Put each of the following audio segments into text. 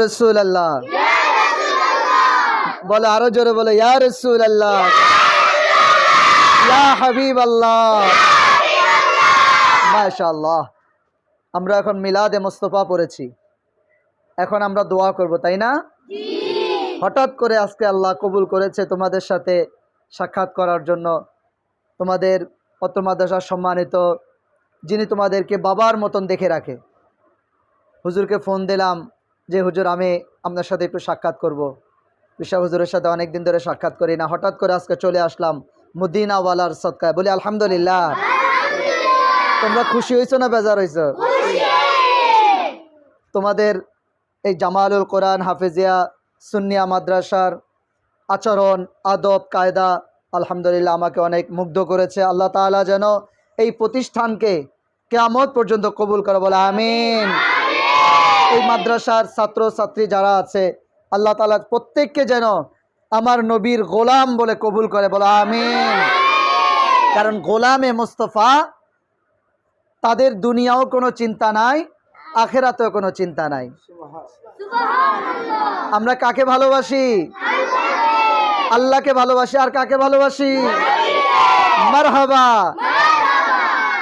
রসুল আল্লাহ বলো আরও জোরে বলো, ইয়া রসুল আল্লাহ হাবিব আল্লাহ আমরা এখন মিলাদে মোস্তফা পড়েছি। এখন আমরা দোয়া করব, তাই না? হঠাৎ করে আজকে আল্লাহ কবুল করেছে তোমাদের সাথে সাক্ষাৎ করার জন্য। তোমাদের অত মাদ্রাসার সম্মানিত, যিনি তোমাদেরকে বাবার মতন দেখে রাখে। হুজুরকে ফোন দিলাম যে হুজুর আমি আপনার সাথে একটু সাক্ষাৎ করব। বিশা হুজুরের সাথে অনেক দিন ধরে সাক্ষাৎ করি না। হঠাৎ করে আজকে চলে আসলাম মুদিনাওয়ালার সৎকায়। বলি আলহামদুলিল্লাহ। তোমরা খুশি হয়েছো না বেজার হয়েছো তোমাদের এই জামালুল কোরআন হাফেজিয়া সুন্নিয়া মাদ্রাসার আচরণ আদব কায়দা আলহামদুলিল্লাহ আমাকে অনেক মুগ্ধ করেছে। আল্লাহ তাআলা যেন এই প্রতিষ্ঠানকে কেয়ামত পর্যন্ত কবুল করে বলে আমিন। এই মাদ্রাসার ছাত্র ছাত্রী যারা আছে আল্লাহ তাআলা প্রত্যেককে যেন আমার নবীর গোলাম বলে কবুল করে বলে আমিন। কারণ গোলামে মোস্তফা তাদের দুনিয়াও কোনো চিন্তা নাই আখেরাতেও কোনো চিন্তা নাই। আমরা কাকে ভালোবাসি? আল্লাহকে ভালোবাসি আর কাকে ভালোবাসি? মারহাবা।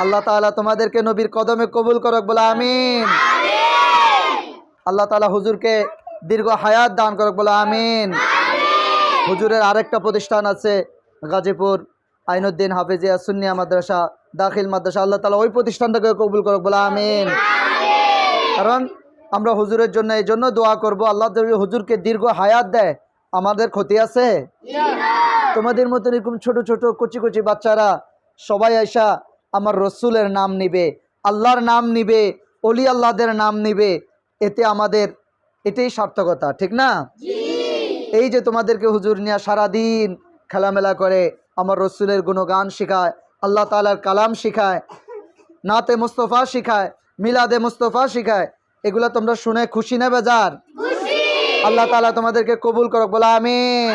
আল্লাহ তাআলা তোমাদেরকে নবীর কদমে কবুল করক বলে আমিন। আল্লাহ তালা হুজুরকে দীর্ঘ হায়াত দান করক বলে আমিন। হুজুরের আরেকটা প্রতিষ্ঠান আছে গাজীপুর আইনুদ্দিন হাফিজিয়া সুন্নিয়া মাদ্রাসা দাখিল মাদ্রাসা। আল্লাহ তালা ওই প্রতিষ্ঠানটাকে কবুল করক বলে আমিন। কারণ আমরা হুজুরের জন্য এই জন্য দোয়া করব আল্লাহ হুজুরকে দীর্ঘ হায়াত দেয় আমাদের ক্ষতি আছে? তোমাদের মতন এরকম ছোট ছোট কচি কচি বাচ্চারা সবাই আইসা আমার রসুলের নাম নিবে আল্লাহর নাম নিবে অলি আল্লাহদের নাম নিবে এতে আমাদের এটাই সার্থকতা ঠিক না? এই যে তোমাদেরকে হুজুর নিয়ে সারাদিন খেলামেলা করে আমার রসুলের গুণগান শেখায় আল্লাহ তালার কালাম শেখায় নাতে মুস্তফা শিখায় মিলাদে মুস্তফা শিখায় এগুলো তোমরা শুনে খুশি নেবে যার আল্লাহ তালা তোমাদেরকে কবুল করো বলা আমিন।